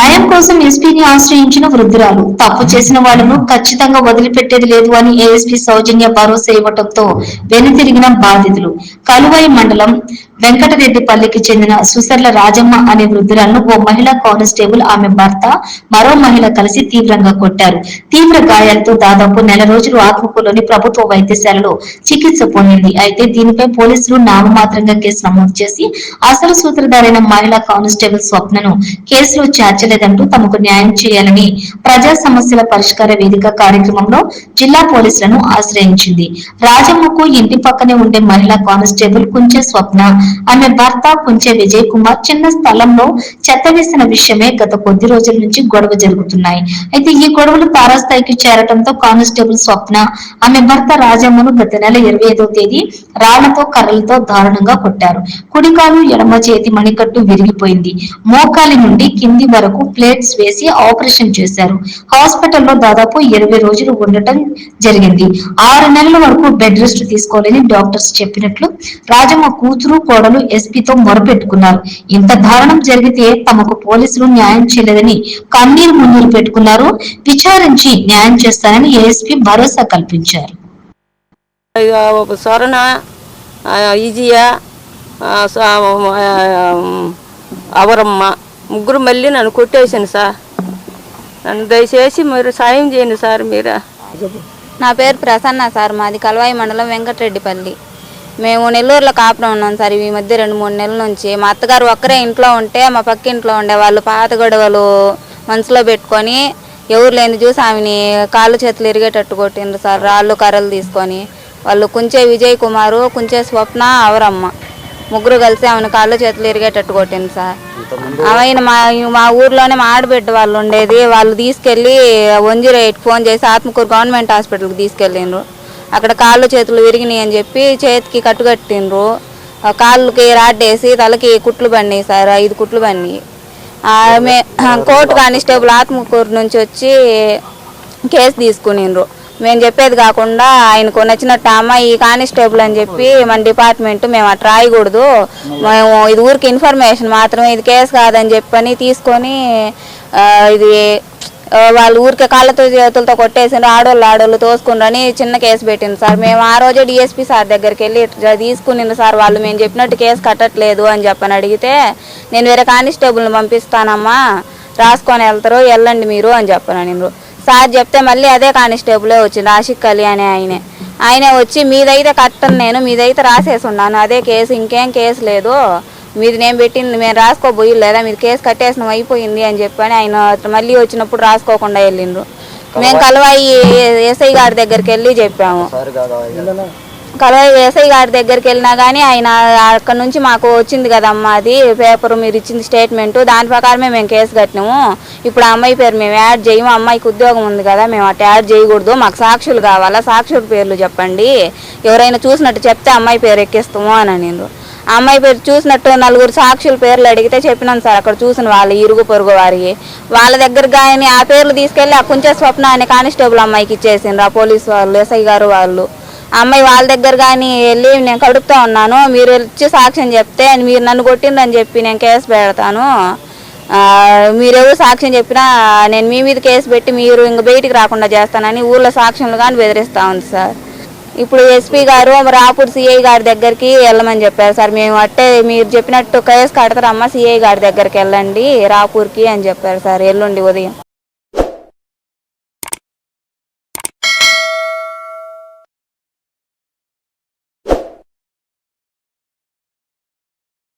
న్యాయం కోసం ఎస్పీని ఆశ్రయించిన వృద్ధురాలు. తప్పు చేసిన వాళ్ళను ఖచ్చితంగా వదిలిపెట్టేది లేదు అని ఏఎస్పీ సౌజన్య భరోసా ఇవ్వడంతో వెనుతిరిగిన బాధితులు. కలువై మండలం వెంకటరెడ్డిపల్లికి చెందిన సుసర్ల రాజమ్మ అనే వృద్ధురాలను ఓ మహిళా కానిస్టేబుల్ ఆమె భర్త మరో మహిళ కలిసి తీవ్రంగా కొట్టారు. తీవ్ర గాయాలతో దాదాపు నెల రోజులు ఆత్మకూరులోని ప్రభుత్వ వైద్యశాలలో చికిత్స పొందింది. అయితే దీనిపై పోలీసులు నామమాత్రంగా కేసు నమోదు చేసి అసలు సూత్రధారైన మహిళా కానిస్టేబుల్ స్వప్నను కేసులో చేర్చలేదంటూ తమకు న్యాయం చేయాలని ప్రజా సమస్యల పరిష్కార వేదిక కార్యక్రమంలో జిల్లా పోలీసులను ఆశ్రయించింది. రాజమ్మకు ఇంటి పక్కనే ఉండే మహిళా కానిస్టేబుల్ కుంచె స్వప్న ఆమె భర్త కుంచె విజయ్ కుమార్ చిన్న స్థలంలో చెత్త వేసిన విషయమే గత కొద్ది రోజుల నుంచి గొడవ జరుగుతున్నాయి. అయితే ఈ గొడవలు తారాస్థాయికి చేరటంతో కానిస్టేబుల్ స్వప్న ఆమె భర్త రాజమ్మను గత నెల ఇరవై ఐదో తేదీ రాళ్ళతో కర్రలతో దారుణంగా కొట్టారు. కుడికాలు ఎడమ చేతి మణికట్టు విరిగిపోయింది. మోకాలి నుండి కింది వరకు ప్లేట్స్ వేసి ఆపరేషన్ చేశారు. హాస్పిటల్లో దాదాపు ఇరవై రోజులు ఉండటం జరిగింది. ఆరు నెలల వరకు బెడ్ రెస్ట్ తీసుకోవాలని డాక్టర్స్ చెప్పినట్లు రాజమ్మ కూతురు కోడలు ఎస్పీతో మొరపెట్టుకున్నారు. ఇంత దారుణం జరిగితే తమకు పోలీసులు న్యాయం చేయలేదని కన్నీరు మున్నీరు పెట్టుకున్నారు. విచారించి న్యాయం చేస్తారని ఏఎస్పీ భరోసా కల్పించారు. అవరమ్మ ముగ్గురు మళ్ళీ నన్ను కొట్టేసాను సార్. నన్ను దయచేసి మీరు సాయం చేయండి సార్ మీరు. నా పేరు ప్రసన్న సార్ మాది కలవాయి మండలం వెంకటరెడ్డిపల్లి. మేము నెల్లూరులో కాపురం ఉన్నాం సార్ ఈ మధ్య రెండు మూడు నెలల నుంచి. మా అత్తగారు ఒక్కరే ఇంట్లో ఉంటే మా పక్క ఇంట్లో ఉండే వాళ్ళు పాత గొడవలు మనసులో పెట్టుకొని ఎవరు లేని చూసి ఆమెని కాళ్ళు చేతులు ఇరిగేటట్టు కొట్టిండ్రు సార్ రాళ్ళు కర్రలు తీసుకొని. వాళ్ళు కుంచే విజయ్ కుమారు కుంచే స్వప్న అవరమ్మ. ముగ్గురు కలిసి ఆమెను కాళ్ళు చేతులు ఇరిగేటట్టు కొట్టింది సార్. ఆయన మా మా ఊర్లోనే మా ఆడబిడ్డ వాళ్ళు ఉండేది. వాళ్ళు తీసుకెళ్ళి వన్ జీరో ఎయిట్ ఫోన్ చేసి ఆత్మకూరు గవర్నమెంట్ హాస్పిటల్కి తీసుకెళ్ళిండ్రు. అక్కడ కాళ్ళు చేతులు విరిగినాయి అని చెప్పి చేతికి కట్టుకట్టిండ్రు కాళ్ళకి రాడ్డేసి తలకి కుట్లు పడినాయి సార్ ఐదు కుట్లు పడినాయి. ఆమె కోర్టు కానిస్టేబుల్ ఆత్మకూరు నుంచి వచ్చి కేసు తీసుకునిండ్రు. మేము చెప్పేది కాకుండా ఆయనకు నచ్చినట్టు అమ్మ అమ్మాయి ఈ కానిస్టేబుల్ అని చెప్పి మన డిపార్ట్మెంట్ మేము అట్లా రాయకూడదు. మేము ఇది ఊరికి ఇన్ఫర్మేషన్ మాత్రమే ఇది కేసు కాదని చెప్పని తీసుకొని ఇది వాళ్ళు ఊరికే కాళ్ళతో చేతులతో కొట్టేసిండ్రు ఆడోళ్ళు ఆడోళ్ళు తోసుకుండ్రని చిన్న కేసు పెట్టింది సార్. మేము ఆ రోజే డిఎస్పీ సార్ దగ్గరికి వెళ్ళి ఇట్లా తీసుకునింది సార్ వాళ్ళు. మేము చెప్పినట్టు కేసు కట్టట్లేదు అని చెప్పని అడిగితే నేను వేరే కానిస్టేబుల్ని పంపిస్తానమ్మా. రాసుకొని వెళ్తారు వెళ్ళండి మీరు అని చెప్పాను నేను సార్ చెప్తే మళ్ళీ అదే కానిస్టేబులే వచ్చింది ఆషిక్ అలీ అనే ఆయనే. ఆయనే వచ్చి మీదైతే కట్టను నేను మీదైతే రాసేసి ఉన్నాను అదే కేసు ఇంకేం కేసు లేదు. మీది నేను పెట్టింది మేము రాసుకోబోయి లేదా మీరు కేసు కట్టేసిన అయిపోయింది అని చెప్పని ఆయన మళ్ళీ వచ్చినప్పుడు రాసుకోకుండా వెళ్ళిండ్రు. మేము కలవాయి. ఎస్ఐ గారి దగ్గరికి వెళ్ళి చెప్పాము. కలవాయి ఎస్ఐ గారి దగ్గరికి వెళ్ళినా కానీ ఆయన అక్కడ నుంచి మాకు వచ్చింది కదమ్మా అది పేపర్ మీరు ఇచ్చింది స్టేట్మెంట్. దాని ప్రకారమే మేము కేసు కట్టినాము. ఇప్పుడు ఆ అమ్మాయి పేరు మేము యాడ్ చేయము. అమ్మాయికి ఉద్యోగం ఉంది కదా మేము అట్లా యాడ్ చేయకూడదు. మాకు సాక్షులు కావాలా? సాక్షుల పేర్లు చెప్పండి. ఎవరైనా చూసినట్టు చెప్తే అమ్మాయి పేరు ఎక్కిస్తాము అని అనిండ్రు. ఆ అమ్మాయి పేరు చూసినట్టు నలుగురు సాక్షుల పేర్లు అడిగితే చెప్పినాను సార్ అక్కడ చూసిన వాళ్ళు ఇరుగు పొరుగు వారికి వాళ్ళ దగ్గర కానీ ఆ పేర్లు తీసుకెళ్ళి ఆ కుంచె స్వప్న అనే కానిస్టేబుల్ అమ్మాయికి ఇచ్చేసిండ్రు ఆ పోలీసు వాళ్ళు ఎస్ఐ గారు వాళ్ళు. అమ్మాయి వాళ్ళ దగ్గర కానీ వెళ్ళి నేను కడుపుతా ఉన్నాను మీరు వచ్చి సాక్ష్యం చెప్తే మీరు నన్ను కొట్టిందని చెప్పి నేను కేసు పెడతాను. మీరెవరు సాక్ష్యం చెప్పినా నేను మీ మీద కేసు పెట్టి మీరు ఇంక బయటికి రాకుండా చేస్తానని ఊర్లో సాక్ష్యంలు కానీ బెదిరిస్తూ ఉంది సార్. ఇప్పుడు ఎస్పీ గారు రాపూర్ సిఐ గారి దగ్గరికి వెళ్ళమని చెప్పారు. సార్ మేము అట్టే మీరు చెప్పినట్టు కేసు కడతారమ్మా సిఐ గారి దగ్గరికి వెళ్ళండి రాపూర్కి అని చెప్పారు సార్ ఎల్లుండి ఉదయం.